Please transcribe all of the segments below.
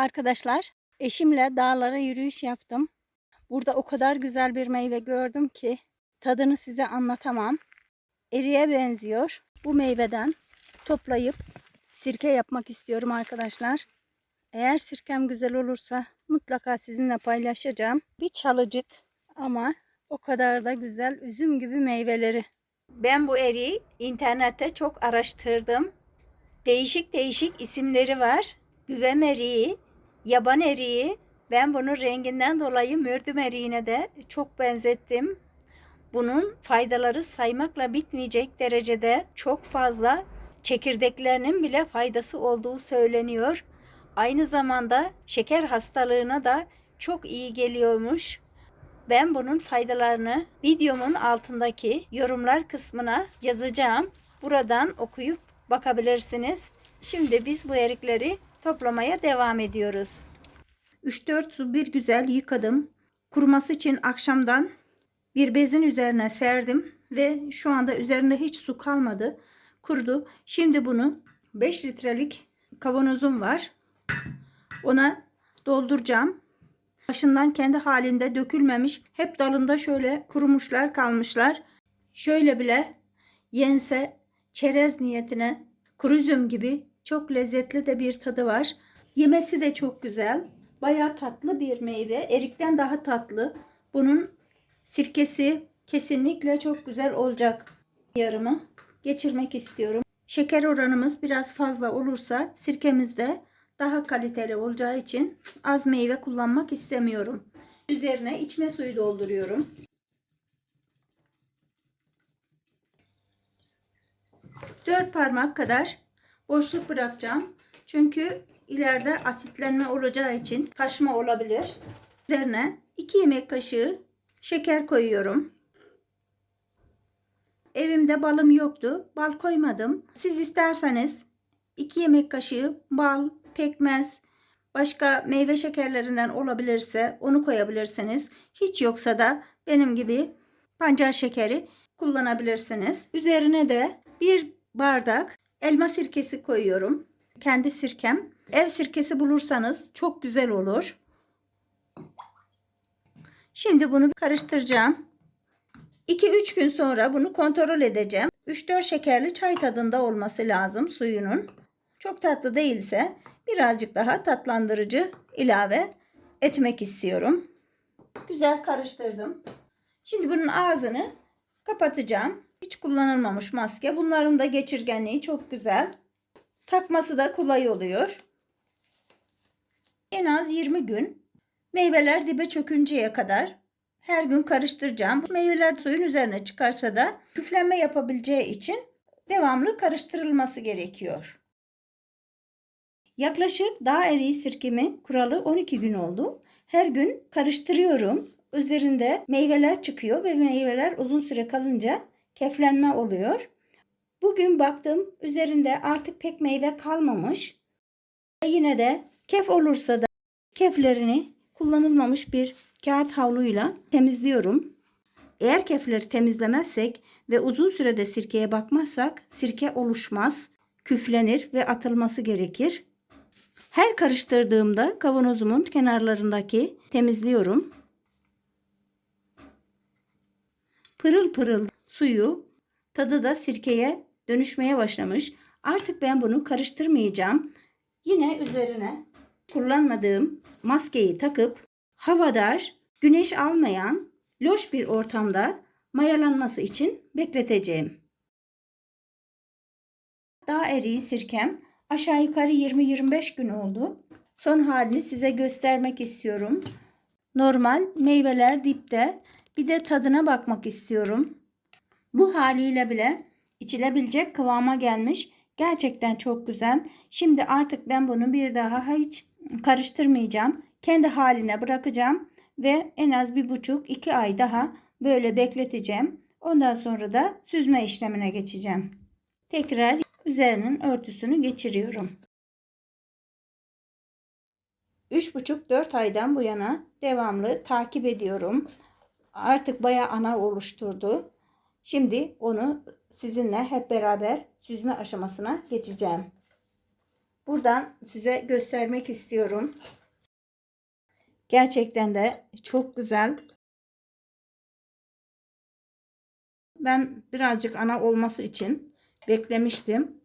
Arkadaşlar eşimle dağlara yürüyüş yaptım. Burada o kadar güzel bir meyve gördüm ki tadını size anlatamam. Eriye benziyor. Bu meyveden toplayıp sirke yapmak istiyorum arkadaşlar. Eğer sirkem güzel olursa mutlaka sizinle paylaşacağım. Bir çalıcık ama o kadar da güzel üzüm gibi meyveleri. Ben bu eriği internette çok araştırdım. Değişik değişik isimleri var. Güvem eriği, yaban eriği. Ben bunu renginden dolayı mürdüm eriğine de çok benzettim. Bunun faydaları saymakla bitmeyecek derecede çok fazla çekirdeklerinin bile faydası olduğu söyleniyor. Aynı zamanda şeker hastalığına da çok iyi geliyormuş. Ben bunun faydalarını videomun altındaki yorumlar kısmına yazacağım. Buradan okuyup bakabilirsiniz. Şimdi biz bu erikleri toplamaya devam ediyoruz. 3-4 su bir güzel yıkadım. Kuruması için akşamdan bir bezin üzerine serdim ve şu anda üzerinde hiç su kalmadı. Kurudu. Şimdi bunu 5 litrelik kavanozum var. Ona dolduracağım. Başından kendi halinde dökülmemiş. Hep dalında şöyle kurumuşlar kalmışlar. Şöyle bile yense çerez niyetine kuru üzüm gibi çok lezzetli de bir tadı var. Yemesi de çok güzel. Bayağı tatlı bir meyve. Erikten daha tatlı. Bunun sirkesi kesinlikle çok güzel olacak. Yarımı geçirmek istiyorum. Şeker oranımız biraz fazla olursa sirkemiz de daha kaliteli olacağı için az meyve kullanmak istemiyorum. Üzerine içme suyu dolduruyorum. Dört parmak kadar boşluk bırakacağım. Çünkü ileride asitlenme olacağı için taşma olabilir. Üzerine 2 yemek kaşığı şeker koyuyorum. Evimde balım yoktu. Bal koymadım. Siz isterseniz 2 yemek kaşığı bal, pekmez, başka meyve şekerlerinden olabilirse onu koyabilirsiniz. Hiç yoksa da benim gibi pancar şekeri kullanabilirsiniz. Üzerine de bir bardak elma sirkesi koyuyorum. Kendi sirkem. Ev sirkesi bulursanız çok güzel olur. Şimdi bunu karıştıracağım. 2-3 gün sonra bunu kontrol edeceğim. 3-4 şekerli çay tadında olması lazım suyunun. Çok tatlı değilse birazcık daha tatlandırıcı ilave etmek istiyorum. Güzel karıştırdım. Şimdi bunun ağzını kapatacağım. Hiç kullanılmamış maske. Bunların da geçirgenliği çok güzel. Takması da kolay oluyor. En az 20 gün meyveler dibe çökünceye kadar her gün karıştıracağım. Meyveler suyun üzerine çıkarsa da küflenme yapabileceği için devamlı karıştırılması gerekiyor. Yaklaşık dağ eriği sirkemi kuralı 12 gün oldu. Her gün karıştırıyorum. Üzerinde meyveler çıkıyor ve meyveler uzun süre kalınca keflenme oluyor. Bugün baktım üzerinde artık pek meyve kalmamış. Yine de kef olursa da keflerini kullanılmamış bir kağıt havluyla temizliyorum. Eğer kefleri temizlemezsek ve uzun sürede sirkeye bakmazsak sirke oluşmaz, küflenir ve atılması gerekir. Her karıştırdığımda kavanozumun kenarlarındaki temizliyorum. Pırıl pırıl suyu tadı da sirkeye dönüşmeye başlamış. Artık ben bunu karıştırmayacağım. Yine üzerine kullanmadığım maskeyi takıp havadar, güneş almayan loş bir ortamda mayalanması için bekleteceğim. Dağ eriği sirkem aşağı yukarı 20-25 gün oldu. Son halini size göstermek istiyorum. Normal meyveler dipte. Bir de tadına bakmak istiyorum. Bu haliyle bile içilebilecek kıvama gelmiş. Gerçekten çok güzel. Şimdi artık ben bunu bir daha hiç karıştırmayacağım. Kendi haline bırakacağım ve en az bir buçuk iki ay daha böyle bekleteceğim. Ondan sonra da süzme işlemine geçeceğim. Tekrar üzerinin örtüsünü geçiriyorum. 3,5-4 aydan bu yana devamlı takip ediyorum. Artık bayağı ana oluşturdu. Şimdi onu sizinle hep beraber süzme aşamasına geçeceğim. Buradan size göstermek istiyorum. Gerçekten de çok güzel. Ben birazcık ana olması için beklemiştim.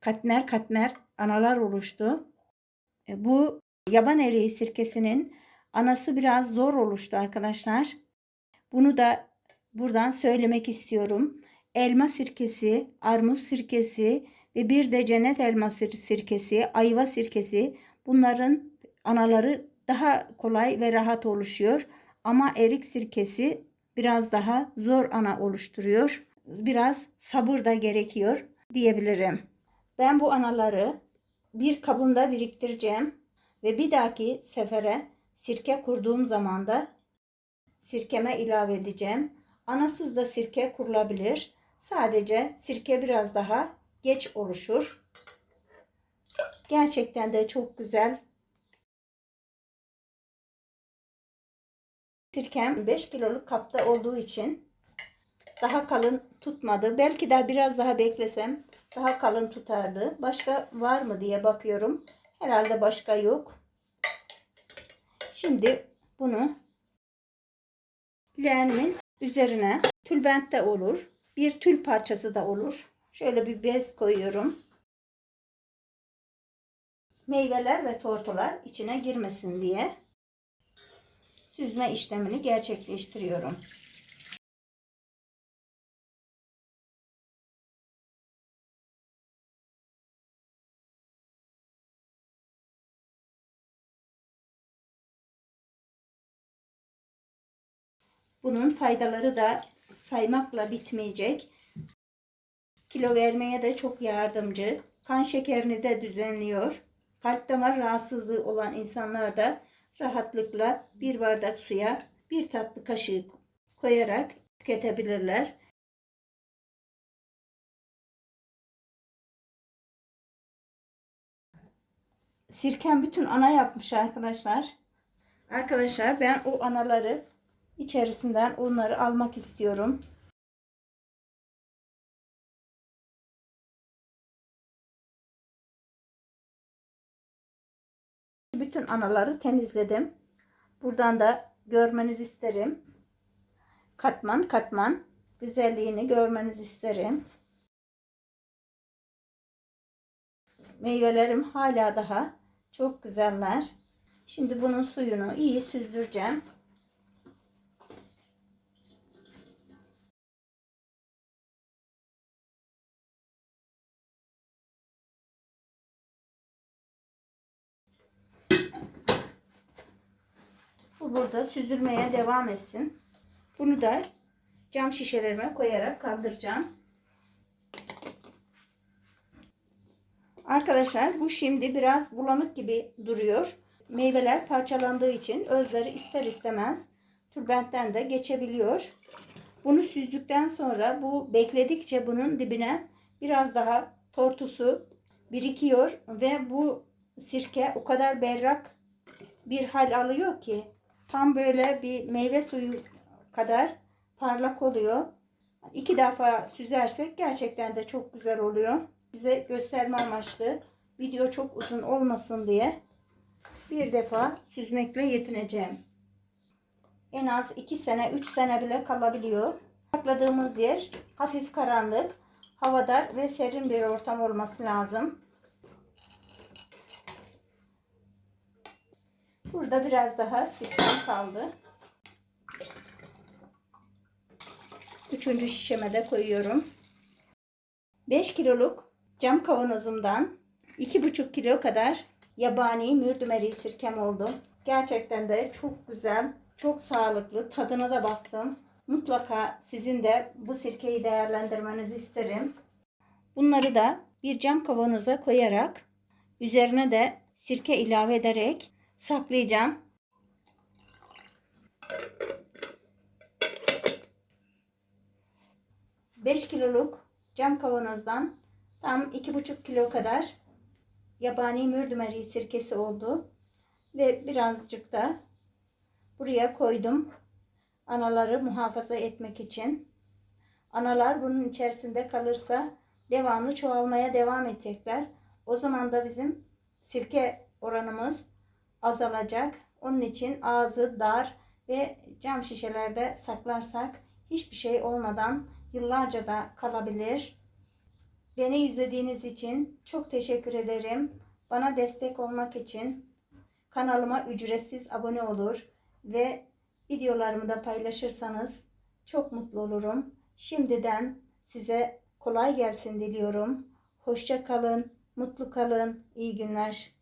Katmer katmer analar oluştu. E, Bu yaban eriği sirkesinin anası biraz zor oluştu arkadaşlar. Bunu da buradan söylemek istiyorum. Elma sirkesi, armut sirkesi ve bir de cennet elması sirkesi, ayva sirkesi bunların anaları daha kolay ve rahat oluşuyor. Ama erik sirkesi biraz daha zor ana oluşturuyor. Biraz sabır da gerekiyor diyebilirim. Ben bu anaları bir kabımda biriktireceğim ve bir dahaki sefere sirke kurduğum zaman da sirkeme ilave edeceğim. Anasız da sirke kurulabilir. Sadece sirke biraz daha geç oluşur. Gerçekten de çok güzel. Sirkem 5 kiloluk kapta olduğu için daha kalın tutmadı. Belki de biraz daha beklesem daha kalın tutardı. Başka var mı diye bakıyorum. Herhalde başka yok. Şimdi bunu leğenimin üzerine tülbent de olur. Bir tül parçası da olur. Şöyle bir bez koyuyorum. Meyveler ve tortular içine girmesin diye süzme işlemini gerçekleştiriyorum. Bunun faydaları da saymakla bitmeyecek. Kilo vermeye de çok yardımcı. Kan şekerini de düzenliyor. Kalp damar rahatsızlığı olan insanlar da rahatlıkla bir bardak suya bir tatlı kaşığı koyarak tüketebilirler. Sirken bütün ana yapmış arkadaşlar. Arkadaşlar ben o anaları içerisinden onları almak istiyorum. Bütün anaları temizledim. Buradan da görmenizi isterim. Katman katman güzelliğini görmenizi isterim. Meyvelerim hala daha çok güzeller. Şimdi bunun suyunu iyi süzdüreceğim. Bu burada süzülmeye devam etsin. Bunu da cam şişelerime koyarak kaldıracağım. Arkadaşlar bu şimdi biraz bulanık gibi duruyor. Meyveler parçalandığı için özleri ister istemez tülbentten de geçebiliyor. Bunu süzdükten sonra bu bekledikçe bunun dibine biraz daha tortusu birikiyor ve bu sirke o kadar berrak bir hal alıyor ki tam böyle bir meyve suyu kadar parlak oluyor. İki defa süzersek gerçekten de çok güzel oluyor. Size gösterme amaçlı video çok uzun olmasın diye bir defa süzmekle yetineceğim. En az 2 sene 3 sene bile kalabiliyor. Sakladığımız yer hafif karanlık, havadar ve serin bir ortam olması lazım. Burada biraz daha sirkem kaldı. Üçüncü şişeme de koyuyorum. 5 kiloluk cam kavanozumdan 2,5 kilo kadar yabani mürdümeri sirkem oldu. Gerçekten de çok güzel, çok sağlıklı. Tadına da baktım. Mutlaka sizin de bu sirkeyi değerlendirmenizi isterim. Bunları da bir cam kavanoza koyarak üzerine de sirke ilave ederek saklayacağım. Beş kiloluk cam kavanozdan tam iki buçuk kilo kadar yabani mürdümeri sirkesi oldu. Ve birazcık da buraya koydum. Anaları muhafaza etmek için. Analar bunun içerisinde kalırsa devamlı çoğalmaya devam edecekler. O zaman da bizim sirke oranımız azalacak. Onun için ağzı dar ve cam şişelerde saklarsak hiçbir şey olmadan yıllarca da kalabilir. Beni izlediğiniz için çok teşekkür ederim. Bana destek olmak için kanalıma ücretsiz abone olur ve videolarımı da paylaşırsanız çok mutlu olurum. Şimdiden size kolay gelsin diliyorum. Hoşça kalın, mutlu kalın, iyi günler.